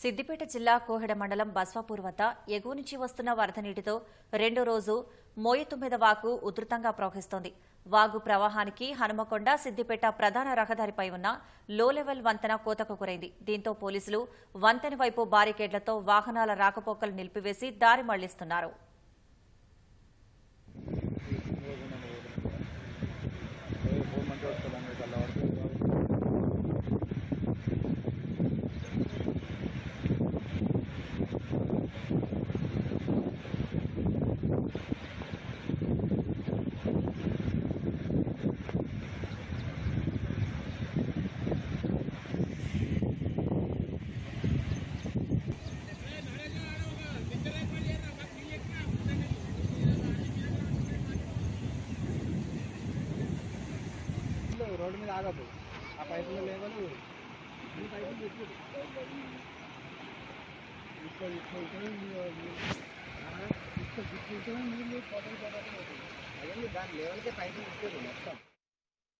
సిద్దిపేట జిల్లా కోహెడ మండలం బస్వాపూర్ వద్ద ఎగువ నుంచి వస్తున్న వరద నీటితో రెండో రోజు మోయతుమ్మిద వాగు ఉధృతంగా ప్రవహిస్తోంది. వాగు ప్రవాహానికి హనుమకొండ సిద్దిపేట ప్రధాన రహదారిపై ఉన్న లో లెవెల్ వంతెన కోతకు గురైంది. దీంతో పోలీసులు వంతెన వైపు బారికేడ్లతో వాహనాల రాకపోకలు నిలిపివేసి దారి మళ్ళిస్తున్నారు. రోడ్డు మీద ఆగద్దు ఆ పైపులో లేవలు ఈ పైపులు పెట్టు. ఇక్కడ ఇక్కడ ఇక్కడ ఇట్లా నీళ్ళు పోతాయి పోతాయి అవన్నీ దాని లెవెల్కే పైపులు ఇచ్చారు మొత్తం.